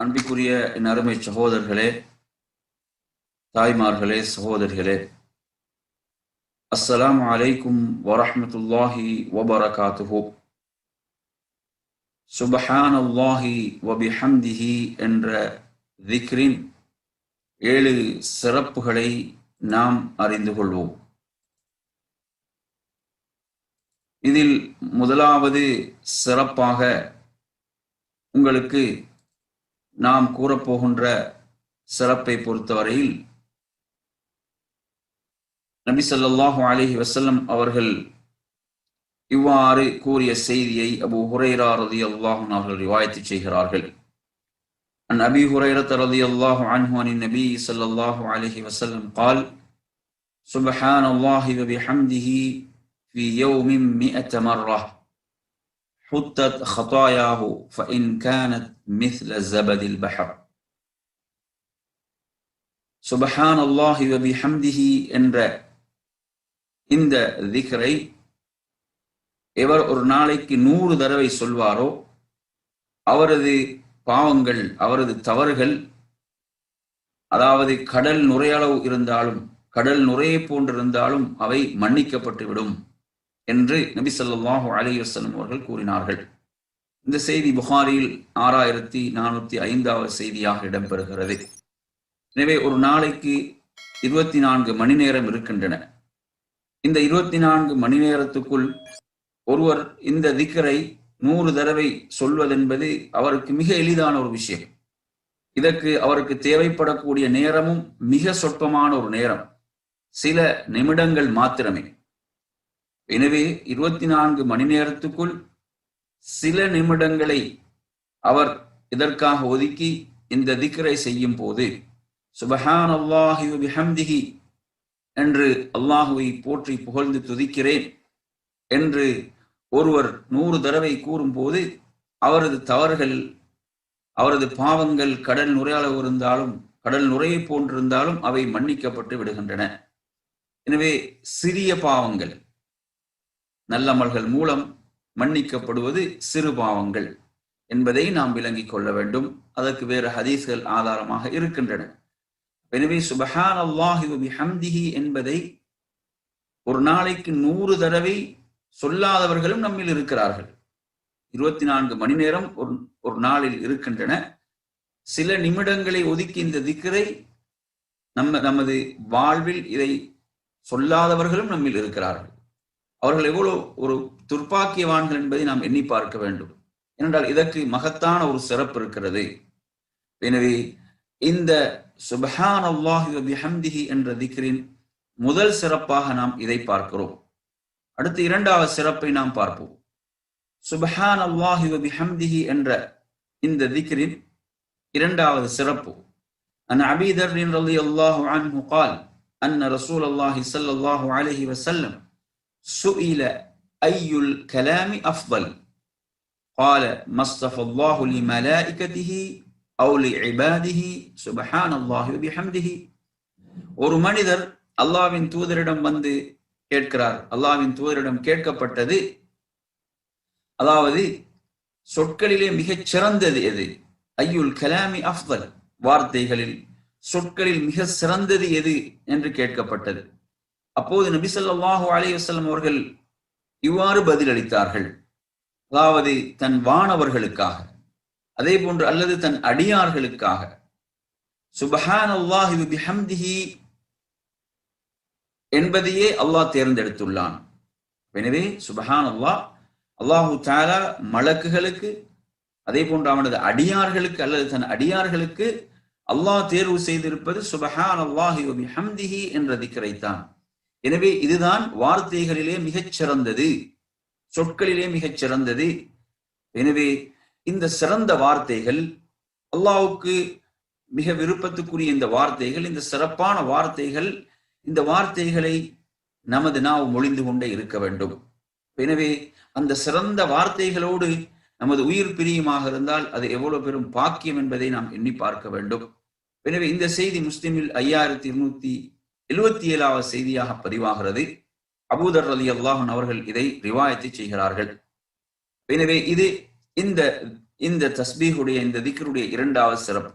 அன்பிக்குரிய என் அருமை சகோதரர்களே தாய்மார்களே சகோதரிகளே அஸ்ஸலாமு அலைக்கும் வரஹமத்துல்லாஹி வபரகாத்துஹோ. சுபஹான் அல்லாஹி வபிஹம்திஹி என்ற திக்ரின் ஏழு சிறப்புகளை நாம் அறிந்து கொள்வோம். இதில் முதலாவது சிறப்பாக உங்களுக்கு நாம் கூறப்போகின்ற சிறப்பை பொறுத்தவரையில் நபி ஸல்லல்லாஹு அலைஹி வஸல்லம் அவர்கள் இவ்வாறு கூறிய செய்தியை அபு ஹுரைரா ரலியல்லாஹு அன்ஹு அவர்கள் ரிவாயத்து செய்கிறார்கள் عن أبي هريرة رضي الله عنه عن النبي صلى الله عليه وسلم قال سبحان الله وبحمده في يوم مئة مرة حطت خطاياه فإن كانت مثل زبد البحر சுபஹான் அல்லாஹி வபிஹம்திஹி என்ற இந்த திக்ரை எவர் ஒரு நாளைக்கு நூறு தடவை சொல்வாரோ அவரது பாவங்கள் அவரது தவறுகள் அதாவது கடல் நுரையளவு இருந்தாலும் கடல் நுரையை போன்றிருந்தாலும் அவை மன்னிக்கப்பட்டு விடும் என்று நபி சொல்லாஹு அலி வசலம் அவர்கள் கூறினார்கள். இந்த செய்தி புகாரில் ஆறாயிரத்தி நானூத்தி ஐந்தாவது செய்தியாக இடம்பெறுகிறது. எனவே ஒரு நாளைக்கு இருபத்தி நான்கு மணி நேரம் இருக்கின்றன. இந்த இருபத்தி நான்கு மணி நேரத்துக்குள் ஒருவர் இந்த திக்கரை நூறு தடவை சொல்வதென்பது அவருக்கு மிக எளிதான ஒரு விஷயம். இதற்கு அவருக்கு தேவைப்படக்கூடிய நேரமும் மிக சொற்பமான ஒரு நேரம். சில நிமிடங்கள் மாத்திரமே. எனவே இருபத்தி நான்கு மணி நேரத்துக்குள் சில நிமிடங்களை அவர் இதற்காக ஒதுக்கி இந்த திக்கரை செய்யும் போது சுபஹான் அல்லாஹி விஹம்திகி என்று அல்லாஹுவை போற்றி புகழ்ந்து துதிக்கிறேன் என்று ஒருவர் நூறு தடவை கூறும்போது அவரது தவறுகள் அவரது பாவங்கள் கடல் நுரையளவு இருந்தாலும் கடல் நுரையை போன்றிருந்தாலும் அவை மன்னிக்கப்பட்டு விடுகின்றன. எனவே சிறிய பாவங்கள் நல்லமல்கள் மூலம் மன்னிக்கப்படுவது சிறு பாவங்கள் என்பதை நாம் விளங்கிக் கொள்ள வேண்டும். அதற்கு வேறு ஹதீஸ்கள் ஆதாரமாக இருக்கின்றன. எனவே சுபஹான் அல்லாஹி ஹம்திஹி என்பதை ஒரு நாளைக்கு நூறு தடவை சொல்லாதவர்களும் நம்மில் இருக்கிறார்கள். இருபத்தி நான்கு மணி நேரம் ஒரு ஒரு நாளில் இருக்கின்றன. சில நிமிடங்களை ஒதுக்கி இந்த திக்கரை நம்ம நமது வாழ்வில் இதை சொல்லாதவர்களும் நம்மில் இருக்கிறார்கள். அவர்கள் எவ்வளவு ஒரு துர்ப்பாக்கியவான்கள் என்பதை நாம் எண்ணி பார்க்க வேண்டும். ஏனென்றால் இதற்கு மகத்தான ஒரு சிறப்பு இருக்கிறது. எனவே இந்த சுபஹான் அல்லாஹி என்ற திக்ரின் முதல் சிறப்பாக நாம் இதை பார்க்கிறோம். அடுத்து இரண்டாவது சிறப்பை நாம் பார்ப்போம். சுபஹான் அல்லாஹி பிஹம்திஹி என்ற இந்த திக்ரின் இரண்டாவது சிறப்பு. அன் அபீதர் ரலி அல்லாஹு அன்ஹு கால் அன்ன ரசூல் அல்லாஹி சல்லாஹு அலஹி வசல்லம் سئل أي الكلام أفضل قال ما اصطفى الله لملائكته أو لعباده سبحان الله وبحمده ஒரு மனிதர் அல்லாவின் தூதரிடம் வந்து கேட்கிறார் அல்லாவின் தூதரிடம் கேட்கப்பட்டது அதாவது சொற்களிலே மிகச் சிறந்தது எது ஐயுல் கலாமி அஃதல் வார்த்தைகளில் சொற்களில் மிக சிறந்தது எது என்று கேட்கப்பட்டது அப்போது நபி சொல்லாஹு அலையுசல்லம் அவர்கள் இவ்வாறு பதிலளித்தார்கள். அதாவது தன் வானவர்களுக்காக அதே போன்று அல்லது தன் அடியார்களுக்காக சுபஹான் அல்லாஹி பிஹம்திஹி என்பதையே அல்லாஹ் தேர்ந்தெடுத்துள்ளான். எனவே சுபஹான் அல்லாஹ் அல்லாஹு தாலா மலக்குகளுக்கு அதே போன்று அவனது அடியார்களுக்கு அல்லது தன் அடியார்களுக்கு அல்லாஹ் தேர்வு செய்திருப்பது சுபஹான் அல்லாஹி ஹம்திஹி என்ற திக்கரைத்தான். எனவே இதுதான் வார்த்தைகளிலே மிகச் சிறந்தது. சொற்களிலே மிகச் சிறந்தது. எனவே இந்த சிறந்த வார்த்தைகள் அல்லாவுக்கு மிக விருப்பத்துக்குரிய இந்த வார்த்தைகள் இந்த சிறப்பான வார்த்தைகள் இந்த வார்த்தைகளை நமது நாவு மொழிந்து கொண்டே இருக்க வேண்டும். எனவே அந்த சிறந்த வார்த்தைகளோடு நமது உயிர் பிரியுமாக இருந்தால் அது எவ்வளவு பெரும் பாக்கியம் என்பதை நாம் எண்ணி பார்க்க வேண்டும். எனவே இந்த செய்தி முஸ்லிமில் ஐயாயிரத்தி இருநூத்தி எழுவத்தி ஏழாவது செய்தியாக பதிவாகிறது. அபூதர் அலி அல்லாஹன் அவர்கள் இதை ரிவாயத்தை செய்கிறார்கள். எனவே இது இந்த இந்த தஸ்பீஹுடைய இந்த திக்ருடைய இரண்டாவது சிறப்பு.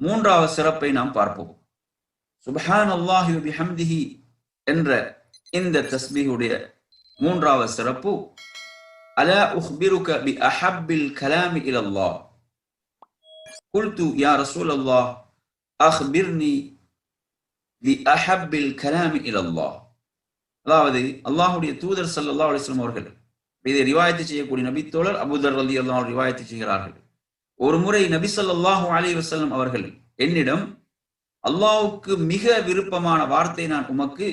மூன்றாவது சிறப்பை நாம் பார்ப்போம். சுபஹான் அல்லாஹி பிஹம்திஹி என்ற இந்த தஸ்பீஹுடைய மூன்றாவது சிறப்பு. அலா உஹ்பிருக பி அஹப்பில் கலாமி இலல்லாஹ். குல்து யா ரசூல் அல்லாஹ் அஹ்பிர்னி தி அஹப்பில் கலாமி அல்லாஹ் அதாவது அல்லாஹுடைய தூதர் சல்லா அலிஸ்லாம் அவர்கள் இதை ரிவாயத்து செய்யக்கூடிய நபித்தோழர் அபுதர் அலி அல்லாஹ் ரிவாயத்து செய்கிறார்கள். ஒரு முறை நபி ஸல்லல்லாஹு அலி வசல்லம் அவர்கள் என்னிடம் அல்லாஹுக்கு மிக விருப்பமான வார்த்தை நான் உமக்கு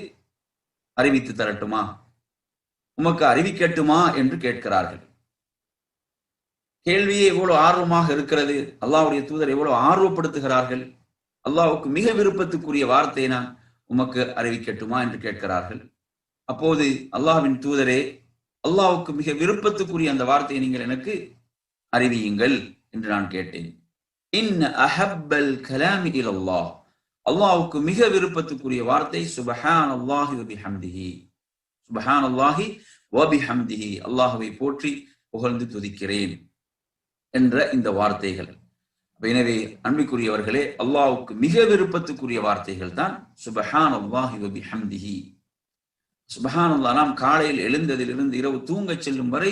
அறிவித்து தரட்டுமா? உமக்கு அறிவிக்கட்டுமா என்று கேட்கிறார்கள். கேள்வியே எவ்வளவு ஆர்வமாக இருக்கிறது? அல்லாஹுடைய தூதர் எவ்வளவு ஆர்வப்படுத்துகிறார்கள்? அல்லாஹ்வுக்கு மிக விருப்பத்துக்குரிய வார்த்தை நான் உமக்கு அறிவிக்கட்டுமா என்று கேட்கிறார்கள். அப்போது அல்லாஹ்வின் தூதரே அல்லாஹுக்கு மிக விருப்பத்துக்குரிய அந்த வார்த்தையை நீங்கள் எனக்கு அறிவியுங்கள் என்று நான் கேட்டேன். இன் அஹப்பல் கலாமி இலல்லாஹ். அல்லாஹ்வுக்கு மிக விருப்பத்துக்குரிய வார்த்தை சுபஹான் அல்லாஹி வபிஹம்திஹி சுபஹான் அல்லாஹி வபிஹம்திஹி அல்லாஹுவை போற்றி புகழ்ந்து துதிக்கிறேன் என்ற இந்த வார்த்தைகள். எனவே அன்பிக்குரியவர்களே அல்லாவுக்கு மிக விருப்பத்துக்குரிய வார்த்தைகள் தான் சுபஹான் அல்லாஹி வபிஹம்திஹி. சுபஹான் அல்லாஹ் நாம் காலையில் எழுந்ததிலிருந்து இரவு தூங்கச் செல்லும் வரை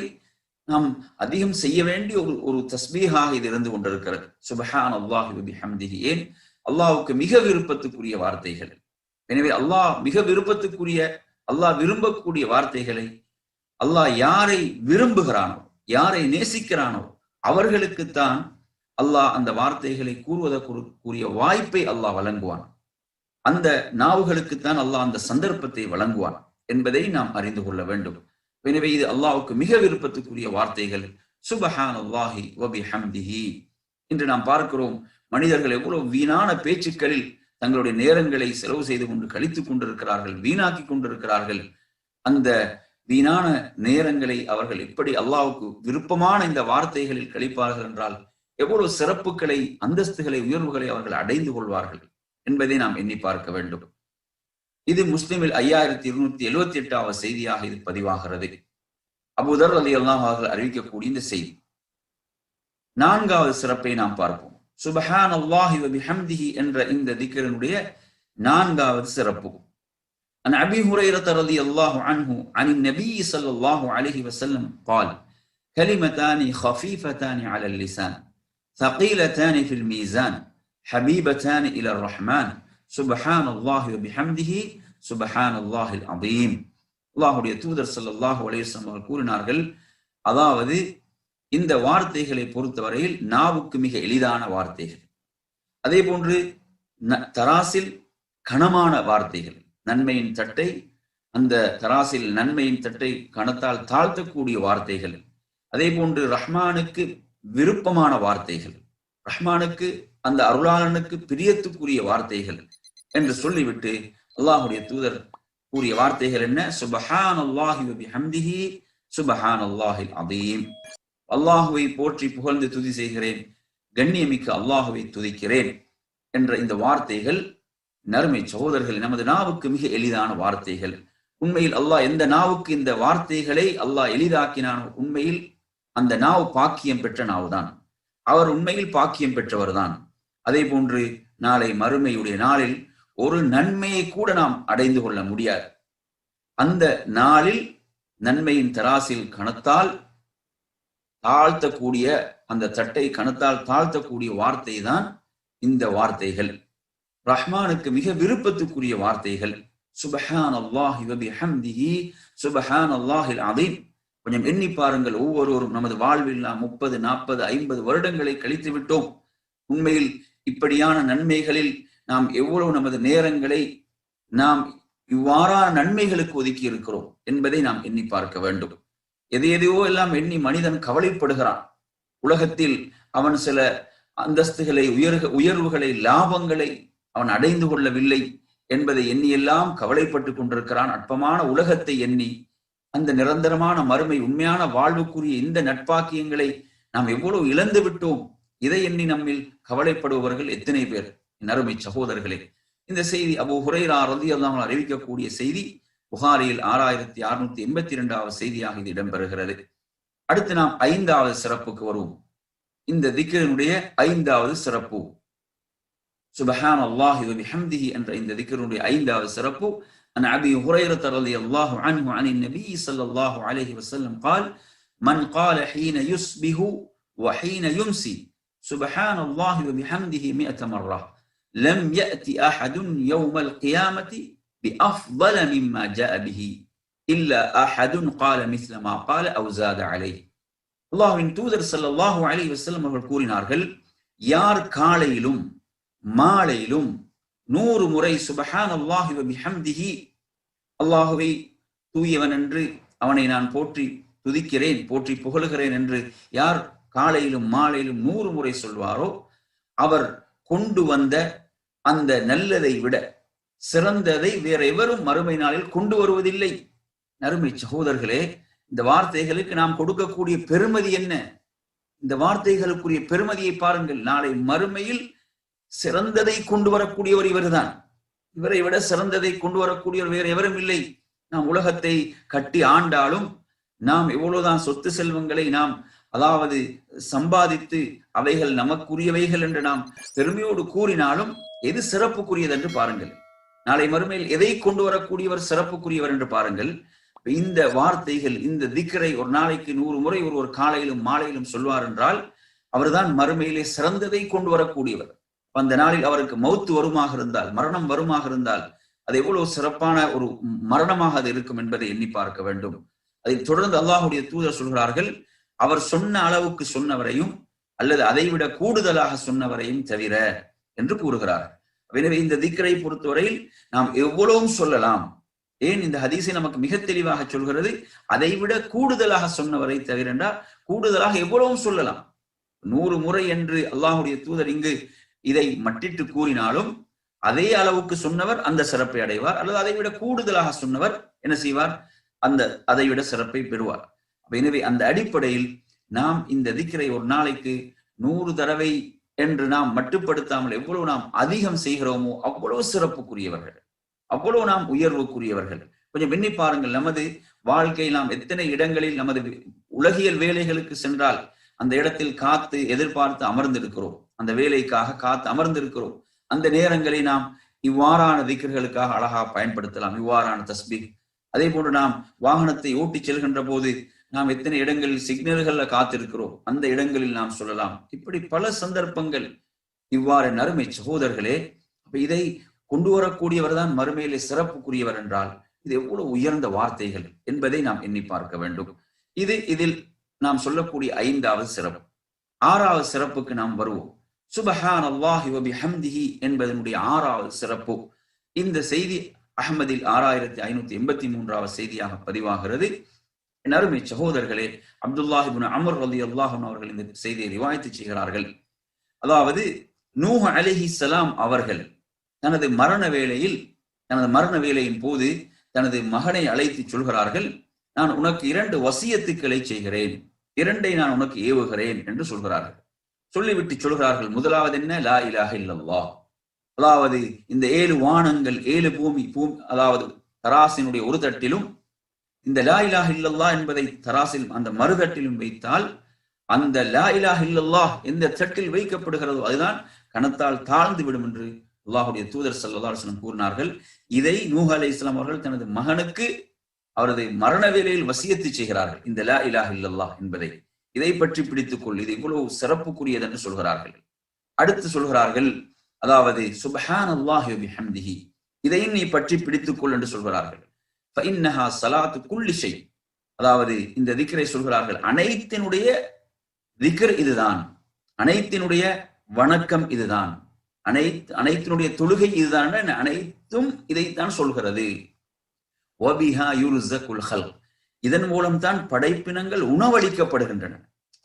நாம் அதிகம் செய்ய வேண்டிய ஒரு ஒரு தஸ்பீஹாக இது இருந்து கொண்டிருக்கிறது. சுபஹான் அல்லாஹி வபிஹம்திஹி. ஏன்? அல்லாவுக்கு மிக விருப்பத்துக்குரிய வார்த்தைகள். எனவே அல்லாஹ் மிக விருப்பத்துக்குரிய அல்லாஹ் விரும்பக்கூடிய வார்த்தைகளை அல்லாஹ் யாரை விரும்புகிறானோ யாரை நேசிக்கிறானோ அவர்களுக்குத்தான் அல்லாஹ் அந்த வார்த்தைகளை கூறுவதற்குரிய வாய்ப்பை அல்லாஹ் வழங்குவான். அந்த நாவுகளுக்குத்தான் அல்லாஹ் அந்த சந்தர்ப்பத்தை வழங்குவான் என்பதை நாம் அறிந்து கொள்ள வேண்டும். எனவே இது அல்லாவுக்கு மிக விருப்பத்துக்குரிய வார்த்தைகள். சுபஹான் அல்லாஹி வபி ஹம்திஹி என்று நாம் பார்க்கிறோம் மனிதர்கள் எவ்வளவு வீணான பேச்சுக்களில் தங்களுடைய நேரங்களை செலவு செய்து கொண்டு கழித்துக் கொண்டிருக்கிறார்கள் வீணாக்கி கொண்டிருக்கிறார்கள். அந்த வீணான நேரங்களை அவர்கள் எப்படி அல்லாவுக்கு விருப்பமான இந்த வார்த்தைகளில் கழிப்பார்கள் என்றால் எவ்வளவு சிறப்புகளை அந்தஸ்துகளை உயர்வுகளை அவர்கள் அடைந்து கொள்வார்கள் என்பதை நாம் எண்ணி பார்க்க வேண்டும் இது முஸ்லிமில் ஐயாயிரத்தி இருநூத்தி எழுவத்தி எட்டாவது செய்தியாக இது பதிவாகிறது அபுதர் அலி அல்லாஹ் அவர்கள் அறிவிக்கக்கூடிய இந்த செய்தி நான்காவது சிறப்பை நாம் பார்ப்போம் சுபஹான் அல்லாஹி வபிஹம்திஹி என்ற இந்த திக்கரனுடைய நான்காவது சிறப்பு عن أبي هريرة رضي الله عنه عن النبي صلى الله عليه وسلم قال كلمتان خفيفتان على اللسان ثقيلتان في الميزان حبيبتان إلى الرحمن سبحان الله وبحمده سبحان الله العظيم அல்லாஹுடைய தூதர் சல்லாஹூ அலேஸ்லம் அவர்கள் கூறினார்கள் அதாவது இந்த வார்த்தைகளை பொறுத்தவரையில் நாவுக்கு மிக எளிதான வார்த்தைகள் அதே போன்று தராசில் கனமான வார்த்தைகள் நன்மையின் தட்டை அந்த தராசில் நன்மையின் தட்டை கணத்தால் தாழ்த்தக்கூடிய வார்த்தைகள் அதே போன்று ரஹ்மானுக்கு விருப்பமான வார்த்தைகள். ரஹ்மானுக்கு அந்த அருளாளனுக்கு பிரியத்துக்குரிய வார்த்தைகள் என்று சொல்லிவிட்டு அல்லாஹுடைய தூதர் கூறிய வார்த்தைகள் என்ன? சுபஹான் அல்லாஹி ஹம்திஹி சுபஹான் அல்லாஹில் அதீம் அல்லாஹுவை போற்றி புகழ்ந்து துதி செய்கிறேன் கண்ணியமிக்க அல்லாஹுவை துதிக்கிறேன் என்ற இந்த வார்த்தைகள் நறுமை சகோதரர்கள் நமது நாவுக்கு மிக எளிதான வார்த்தைகள். உண்மையில் அல்லாஹ் எந்த நாவுக்கு இந்த வார்த்தைகளை அல்லாஹ் எளிதாக்கினானோ உண்மையில் அந்த நாவ் பாக்கியம் பெற்ற நாவுதான். அவர் உண்மையில் பாக்கியம் பெற்றவர் தான் அதே போன்று நாளை மறுமையுடைய நாளில் ஒரு நன்மையை கூட நாம் அடைந்து கொள்ள முடியாது. அந்த நாளில் நன்மையின் தராசில் கணத்தால் தாழ்த்தக்கூடிய அந்த தட்டை கணத்தால் தாழ்த்தக்கூடிய வார்த்தை தான் இந்த வார்த்தைகள். ரஹ்மானுக்கு மிக விருப்பத்துக்குரிய வார்த்தைகள். சுபஹான் அல்லாஹி சுபஹான் அல்லாஹில் அதீம் கொஞ்சம் எண்ணி பாருங்கள். ஒவ்வொருவரும் நமது வாழ்வில் நாம் முப்பது நாற்பது ஐம்பது வருடங்களை கழித்து விட்டோம். உண்மையில் இப்படியான நன்மைகளில் நாம் எவ்வளவு நமது நேரங்களை நாம் இவ்வாறான நன்மைகளுக்கு ஒதுக்கி இருக்கிறோம் என்பதை நாம் எண்ணி பார்க்க வேண்டும். எது எதையோ எல்லாம் எண்ணி மனிதன் கவலைப்படுகிறான். உலகத்தில் அவன் சில அந்தஸ்துகளை உயர் உயர்வுகளை லாபங்களை அவன் அடைந்து கொள்ளவில்லை என்பதை எண்ணியெல்லாம் கவலைப்பட்டு கொண்டிருக்கிறான். அற்பமான உலகத்தை எண்ணி அந்த நிரந்தரமான மறுமை உண்மையான வாழ்வுக்குரிய இந்த நட்பாக்கியங்களை நாம் எவ்வளவு இழந்து விட்டோம். இதை எண்ணி நம்மில் கவலைப்படுபவர்கள் எத்தனை பேர்? நறுமை சகோதரர்களே இந்த செய்தி அபு ஹுரைரா ரதி அல்லாமல் அறிவிக்கக்கூடிய செய்தி புகாரியில் ஆறாயிரத்தி அறுநூத்தி எண்பத்தி இரண்டாவது செய்தியாக இது இடம்பெறுகிறது. அடுத்து நாம் ஐந்தாவது சிறப்புக்கு வருவோம். இந்த திக்கரனுடைய ஐந்தாவது சிறப்பு. சுபஹான் அல்லாஹி ஹம்திஹி என்ற இந்த திக்கரினுடைய ஐந்தாவது சிறப்பு. عن أبي هريرة رضي الله عنه عن النبي صلى الله عليه وسلم قال من قال حين يصبح وحين يمسي سبحان الله وبحمده مئة مرة لم يأتي أحد يوم القيامة بأفضل مما جاء به إلا أحد قال مثل ما قال أو زاد عليه அல்லாஹ்வின் தூதர் ஸல்லல்லாஹு அலைஹி வஸல்லம் அவர்கள் கூறினார்கள் யார் காலையிலும் மாலையிலும் நூறு முறை சுபஹான் அல்லாஹி பிஹம்திஹி அல்லாஹுவை தூயவன் என்று அவனை நான் போற்றி துதிக்கிறேன் போற்றி புகழுகிறேன் என்று யார் காலையிலும் மாலையிலும் நூறு முறை சொல்வாரோ அவர் கொண்டு வந்த அந்த நல்லதை விட சிறந்ததை வேற எவரும் மறுமை நாளில் கொண்டு வருவதில்லை. நறுமை சகோதரர்களே இந்த வார்த்தைகளுக்கு நாம் கொடுக்கக்கூடிய பெருமதி என்ன? இந்த வார்த்தைகளுக்குரிய பெருமதியை பாருங்கள். நாளை மறுமையில் சிறந்ததை கொண்டு வரக்கூடியவர் இவர்தான். இவரை விட சிறந்ததை கொண்டு வரக்கூடியவர் வேறு எவரும் இல்லை. நாம் உலகத்தை கட்டி ஆண்டாலும் நாம் எவ்வளவுதான் சொத்து செல்வங்களை நாம் அதாவது சம்பாதித்து அவைகள் நமக்குரியவைகள் என்று நாம் பெருமையோடு கூறினாலும் எது சிறப்புக்குரியது என்று பாருங்கள். நாளை மறுமையில் எதை கொண்டு வரக்கூடியவர் சிறப்புக்குரியவர் என்று பாருங்கள். இந்த வார்த்தைகள் இந்த திக்கரை ஒரு நாளைக்கு நூறு முறை ஒரு ஒரு காலையிலும் மாலையிலும் சொல்வார் என்றால் அவர்தான் மறுமையிலே சிறந்ததை கொண்டு வரக்கூடியவர். அந்த நாளில் அவருக்கு மௌத்து வருமாக இருந்தால் மரணம் வருமாக இருந்தால் அது எவ்வளவு சிறப்பான ஒரு மரணமாக அது இருக்கும் என்பதை எண்ணி பார்க்க வேண்டும். அதை தொடர்ந்து அல்லாஹுடைய தூதர் சொல்கிறார்கள் அவர் சொன்ன அளவுக்கு சொன்னவரையும் அல்லது அதைவிட கூடுதலாக சொன்னவரையும் தவிர என்று கூறுகிறார். எனவே இந்த திக்கரை பொறுத்தவரையில் நாம் எவ்வளவும் சொல்லலாம். ஏன் இந்த ஹதீஸை நமக்கு மிக தெளிவாக சொல்கிறது? அதை விட கூடுதலாக சொன்னவரை தவிர என்றால் கூடுதலாக எவ்வளவும் சொல்லலாம். நூறு முறை என்று அல்லாஹுடைய தூதர் இங்கு இதை மட்டிட்டு கூறினாலும் அதே அளவுக்கு சொன்னவர் அந்த சிறப்பை அடைவார். அல்லது அதை விட கூடுதலாக சொன்னவர் என்ன செய்வார்? அந்த அதை விட சிறப்பை பெறுவார். எனவே அந்த அடிப்படையில் நாம் இந்த திக்கரை ஒரு நாளைக்கு நூறு தடவை என்று நாம் மட்டுப்படுத்தாமல் எவ்வளவு நாம் அதிகம் செய்கிறோமோ அவ்வளவு சிறப்புக்குரியவர்கள். அவ்வளவு நாம் உயர்வுக்குரியவர்கள். கொஞ்சம் எண்ணி பாருங்கள் நமது வாழ்க்கை நாம் எத்தனை இடங்களில் நமது உலகியல் வேலைகளுக்கு சென்றால் அந்த இடத்தில் காத்து எதிர்பார்த்து அமர்ந்திருக்கிறோம். அந்த வேலைக்காக காத்து அமர்ந்திருக்கிறோம். அந்த நேரங்களை நாம் இவ்வாறான திக்கர்களுக்காக அழகா பயன்படுத்தலாம். இவ்வாறான தஸ்பி அதே போன்று நாம் வாகனத்தை ஓட்டி செல்கின்ற போது நாம் எத்தனை இடங்களில் சிக்னல்கள்ல காத்திருக்கிறோம். அந்த இடங்களில் நாம் சொல்லலாம். இப்படி பல சந்தர்ப்பங்கள் இவ்வாறு நறுமை சகோதரர்களே அப்ப இதை கொண்டு வரக்கூடியவர் தான் மறுமையிலே சிறப்புக்குரியவர் என்றால் இது எவ்வளவு உயர்ந்த வார்த்தைகள் என்பதை நாம் எண்ணி பார்க்க வேண்டும். இது இதில் நாம் சொல்லக்கூடிய ஐந்தாவது சிறப்பு. ஆறாவது சிறப்புக்கு நாம் வருவோம். சுபஹான் அல்லாஹி வபி ஹம்திஹி என்பதனுடைய ஆறாவது சிறப்பு. இந்த செய்தி அகமதில் ஆறாயிரத்தி ஐநூத்தி எண்பத்தி மூன்றாவது செய்தியாக பதிவாகிறது. அருமை சகோதரர்களே அப்துல்லாஹிபின் அமர் அலி அல்லாஹன் அவர்கள் இந்த செய்தியை ரிவாய்த்து செய்கிறார்கள். அதாவது நூஹ் அலிஹி சலாம் அவர்கள் தனது மரண வேளையில் தனது மரண வேலையின் போது தனது மகனை அழைத்து சொல்கிறார்கள். நான் உனக்கு இரண்டு வசியத்துக்களை செய்கிறேன். இரண்டை நான் உனக்கு ஏவுகிறேன் என்று சொல்கிறார்கள். சொல்லிவிட்டு சொல்கிறார்கள் முதலாவது என்ன? லா இலாக இல்லல்லா அதாவது இந்த ஏழு வானங்கள் ஏழு பூமி பூமி அதாவது தராசினுடைய ஒரு தட்டிலும் இந்த லா இலாஹ் இல்லல்லா என்பதை தராசில் அந்த மறுதட்டிலும் வைத்தால் அந்த லா இலாஹ் இல்லல்லா எந்த தட்டில் வைக்கப்படுகிறதோ அதுதான் கணத்தால் தாழ்ந்து விடும் என்று அல்லாஹுடைய தூதர் சல்லா அலுவலம் கூறினார்கள். இதை நூஹ் அலி இஸ்லாம் அவர்கள் தனது மகனுக்கு அவரது மரண வேலையில் வசியத்து செய்கிறார்கள். இந்த லா இலாஹ் இல்லல்லா என்பதை. இதை பற்றி பிடித்துக் கொள். இது இவ்வளவு சிறப்புக்குரியது என்று சொல்கிறார்கள். அடுத்து சொல்கிறார்கள் அதாவது சுபஹான் அல்லாஹி ஹம்திஹி இதையும் நீ பற்றி பிடித்துக் கொள் என்று சொல்கிறார்கள். ஃபஇன்னஹா அதாவது இந்த திக்கரை சொல்கிறார்கள் அனைத்தினுடைய திக்கர் இதுதான். அனைத்தினுடைய வணக்கம் இதுதான். அனைத்து அனைத்தினுடைய தொழுகை இதுதான். அனைத்தும் இதைத்தான் சொல்கிறது. இதன் மூலம்தான் படைப்பினங்கள் உணவளிக்கப்படுகின்றன.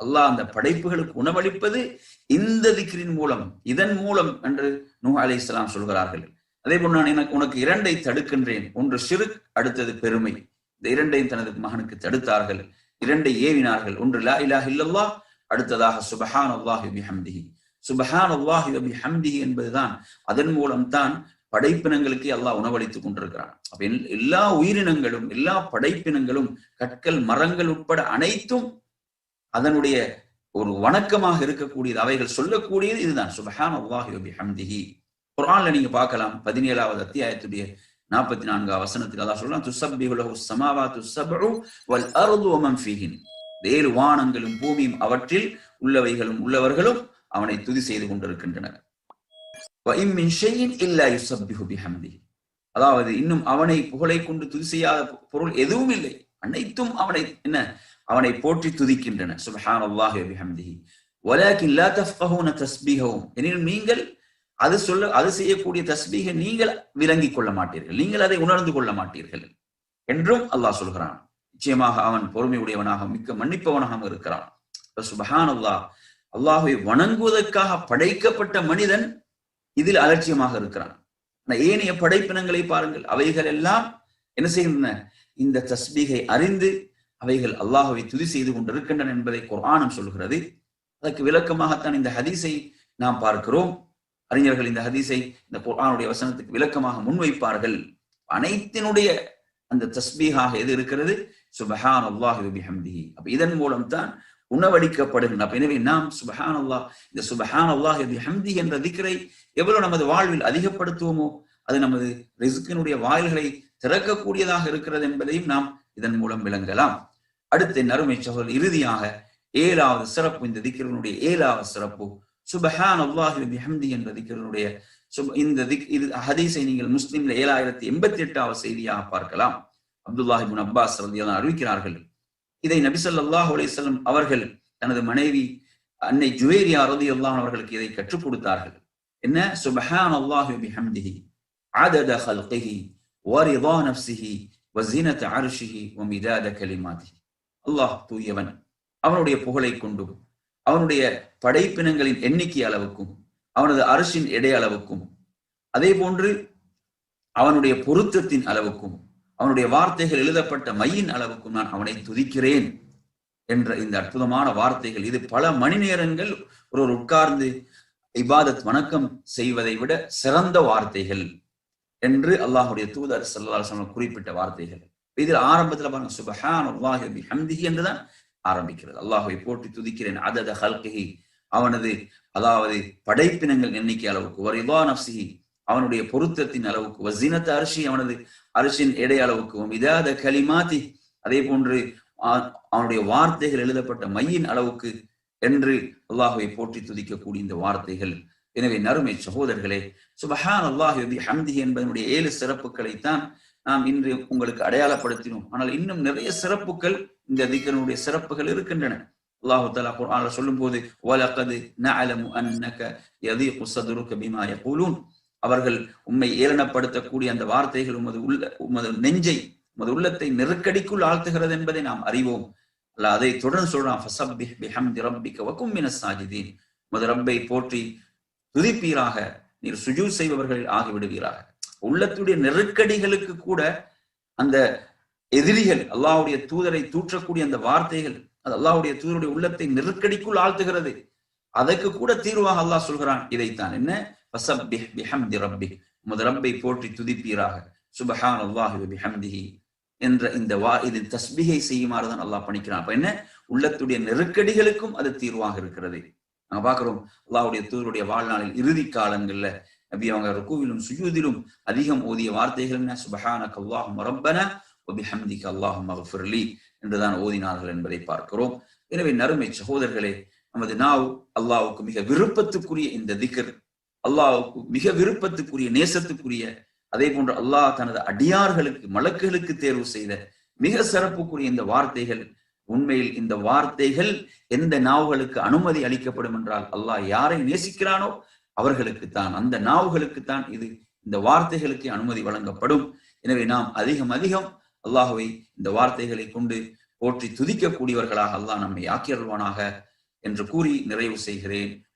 அல்லாஹ் அந்த படைப்புகளுக்கு உணவளிப்பது இந்த திக்ரின் மூலம் இதன் மூலம் என்று நூ அலி இஸ்லாம் சொல்கிறார்கள். அதே போல் நான் எனக்கு உனக்கு இரண்டை தடுக்கின்றேன். ஒன்று சிறுக் அடுத்தது பெருமை. இந்த இரண்டையும் தனது மகனுக்கு தடுத்தார்கள். இரண்டை ஏவினார்கள். ஒன்று லா இலாஹ் இல்லல்லா அடுத்ததாக சுபஹான் அல்லாஹி பிஹம்திஹி சுபஹான் அல்லாஹி பிஹம்திஹி என்பதுதான் அதன் மூலம் தான் படைப்பினங்களுக்கு எல்லாம் உணவளித்துக் கொண்டிருக்கிறான். அப்ப எல்லா உயிரினங்களும் எல்லா படைப்பினங்களும் கற்கள் மரங்கள் உட்பட அனைத்தும் அதனுடைய ஒரு வணக்கமாக இருக்கக்கூடியது அவைகள் சொல்லக்கூடியது இதுதான். சுபஹான் அல்லாஹி ஹம்திஹி குரான்ல நீங்க பார்க்கலாம் பதினேழாவது அத்தியாயத்துடைய நாற்பத்தி நான்கு வசனத்தில் அதான் சொல்லலாம் துசப்பிஹு லஹு சமாவா ஸப்உ வல் அருது வமன் ஃபீஹின். வானங்களும் பூமியும் அவற்றில் உள்ளவைகளும் உள்ளவர்களும் அவனை துதி செய்து கொண்டிருக்கின்றனர். அதாவது இன்னும் அவனை புகழை கொண்டு துதி செய்யாத பொருள் எதுவும் இல்லை. அனைத்தும் அவனை என்ன? அவனை போற்றி துதிக்கின்றன. சுபஹான் அல்லாஹி பிஹம்திஹி வலாக்கின் லா எனினும் நீங்கள் அது சொல்ல அது செய்யக்கூடிய தஸ்பீகை நீங்கள் விளங்கிக் கொள்ள மாட்டீர்கள். நீங்கள் அதை உணர்ந்து கொள்ள மாட்டீர்கள் என்றும் அல்லாஹ் சொல்கிறான். நிச்சயமாக அவன் பொறுமையுடையவனாக மிக்க மன்னிப்பவனாகவும் இருக்கிறான். சுபஹான் அல்லாஹ் அல்லாஹை வணங்குவதற்காக படைக்கப்பட்ட மனிதன் இதில் அலட்சியமாக இருக்கிறான். ஏனைய படைப்பினங்களை பாருங்கள். அவைகள் எல்லாம் என்ன செய்கின்றன? இந்த தஸ்பீகை அறிந்து அவைகள் அல்லாஹுவை துதி செய்து கொண்டிருக்கின்றன என்பதை குர்ஆனம் சொல்கிறது. அதற்கு விளக்கமாகத்தான் இந்த ஹதீஸை நாம் பார்க்கிறோம். அறிஞர்கள் இந்த ஹதீஸை இந்த குரானுடைய வசனத்துக்கு விளக்கமாக முன்வைப்பார்கள். அனைத்தினுடைய அந்த தஸ்பீகாக எது இருக்கிறது? சுபஹான் அல்லாஹி அப்ப இதன் மூலம் தான் உணவளிக்கப்படுகின்ற எனவே நாம் சுபஹான் அல்லாஹ் இந்த சுபஹான் அல்லாஹி ஹம்தி என்ற திக்கரை எவ்வளவு நமது வாழ்வில் அதிகப்படுத்துவோமோ அது நமது ரிசுக்கினுடைய வாயில்களை திறக்கக்கூடியதாக இருக்கிறது என்பதையும் நாம் இதன் மூலம் விளங்கலாம். அடுத்த நறுமை சகோதரர் இறுதியாக ஏழாவது சிறப்பு இந்த திக்கரனுடைய ஏழாவது சிறப்பு சுபஹான் அல்லாஹி ஹம்தி என்ற திக்கரனுடைய இந்த திக் இது ஹதீஸை நீங்கள் முஸ்லிம்ல ஏழாயிரத்தி எண்பத்தி எட்டாவது செய்தியாக பார்க்கலாம். அப்துல்லாஹிபின் அப்பாஸ் அறிவிக்கிறார்கள். இதை நபிசல்லாஹு அலிசல்லம் அவர்கள் தனது மனைவி அன்னை ஜுவேரியா ரதி அல்லாஹ் அவர்களுக்கு இதை கற்றுக் கொடுத்தார்கள் என்ன சுபஹான் அல்லாஹி பிஹம்திஹி عدد خلقه ورضا نفسه وزينة عرشه ومداد كلماته அல்லாஹ் தூயவன் அவனுடைய புகழை கொண்டும் அவனுடைய படைப்பினங்களின் எண்ணிக்கை அளவுக்கும் அவனது அரசின் எடை அளவுக்கும் அதே போன்று அவனுடைய பொருத்தத்தின் அளவுக்கும் அவனுடைய வார்த்தைகள் எழுதப்பட்ட மையின் அளவுக்கும் நான் அவனை துதிக்கிறேன் என்ற இந்த அற்புதமான வார்த்தைகள். இது பல மணி நேரங்கள் ஒருவர் உட்கார்ந்து இபாதத் வணக்கம் செய்வதை விட சிறந்த வார்த்தைகள் என்று அல்லாஹுடைய தூதர் சல்லாஹ் குறிப்பிட்ட வார்த்தைகள். இதில் ஆரம்பத்துல பாருங்க சுபஹான் அல்லாஹி ஹம்திஹி என்றுதான் ஆரம்பிக்கிறது. அல்லாஹை போட்டி துதிக்கிறேன். அதத ஹல்கஹி அவனது அதாவது படைப்பினங்கள் எண்ணிக்கை அளவுக்கு. வரிதா நப்சிஹி அவனுடைய பொருத்தத்தின் அளவுக்கு வசினத்த அரிசி அவனது அரிசின் எடை அளவுக்கும் இதாத கலிமாத்தி அதே போன்று அவனுடைய வார்த்தைகள் எழுதப்பட்ட மையின் அளவுக்கு என்று அல்லாஹுவை போற்றி துதிக்கக்கூடிய இந்த வார்த்தைகள். எனவே நறுமை சகோதரர்களே சுபஹான் அல்லாஹி ஹம்தி என்பதனுடைய ஏழு சிறப்புகளைத்தான் நாம் இன்று உங்களுக்கு அடையாளப்படுத்தினோம். ஆனால் இன்னும் நிறைய சிறப்புகள் இந்த திக்கனுடைய சிறப்புகள் இருக்கின்றன. அல்லாஹு தலா குர்ஆன்ல சொல்லும் போது வலகது நஅலமு அன்னக யதீகு சதுருக பிமா யகூலூன். அவர்கள் உண்மை ஏளனப்படுத்தக்கூடிய அந்த வார்த்தைகள் உமது உள்ள உமது நெஞ்சை உமது உள்ளத்தை நெருக்கடிக்குள் ஆழ்த்துகிறது என்பதை நாம் அறிவோம். அல்ல அதை தொடர்ந்து சொல்றான் சாஜிதீன். உமது ரப்பை போற்றி துதிப்பீராக நீர் சுஜூ செய்பவர்கள் ஆகிவிடுவீராக. உள்ளத்துடைய நெருக்கடிகளுக்கு கூட அந்த எதிரிகள் அல்லாவுடைய தூதரை தூற்றக்கூடிய அந்த வார்த்தைகள் அது அல்லாஹுடைய தூதருடைய உள்ளத்தை நெருக்கடிக்குள் ஆழ்த்துகிறது. அதற்கு கூட தீர்வாக அல்லாஹ் சொல்கிறான் இதைத்தான். என்ன? ஃபசப்பிஹ் பிஹம்தி ரப்பி உமது ரப்பை போற்றி துதிப்பீராக. சுபஹான் அல்லாஹி பிஹம்திஹி என்ற இந்த வா இது தஸ்பிகை செய்யுமாறு தான் அல்லாஹ் பணிக்கிறான். அப்ப என்ன? உள்ளத்துடைய நெருக்கடிகளுக்கும் அது தீர்வாக இருக்கிறது. நாங்க பாக்குறோம் அல்லாஹுடைய தூதருடைய வாழ்நாளில் இறுதி காலங்கள்ல அப்படி அவங்க ருக்குவிலும் சுயூதிலும் அதிகம் ஓதிய வார்த்தைகள் என்ன? சுபஹான கல்லாஹும் ரப்பன ஒபிஹம்திக்கு அல்லாஹும் மகஃபுர்லி என்றுதான் ஓதினார்கள் என்பதை பார்க்கிறோம். எனவே நறுமை சகோதரர்களே நமது நாவ் அல்லாவுக்கு மிக விருப்பத்துக்குரிய இந்த திகர். அல்லாவுக்கு மிக விருப்பத்துக்குரிய நேசத்துக்குரிய அதே போன்று அல்லாஹ் தனது அடியார்களுக்கு மலக்குகளுக்கு தேர்வு செய்த மிக சிறப்புக்குரிய இந்த வார்த்தைகள். உண்மையில் இந்த வார்த்தைகள் எந்த நாவுகளுக்கு அனுமதி அளிக்கப்படும் என்றால் அல்லாஹ் யாரை நேசிக்கிறானோ அவர்களுக்கு தான் அந்த நாவுகளுக்கு தான் இது இந்த வார்த்தைகளுக்கு அனுமதி வழங்கப்படும். எனவே நாம் அதிகம் அதிகம் அல்லாஹுவை இந்த வார்த்தைகளை கொண்டு போற்றி துதிக்கக்கூடியவர்களாக அல்லாஹ் நம்மை ஆக்கியல்வானாக என்று கூறி நிறைவு செய்கிறேன்.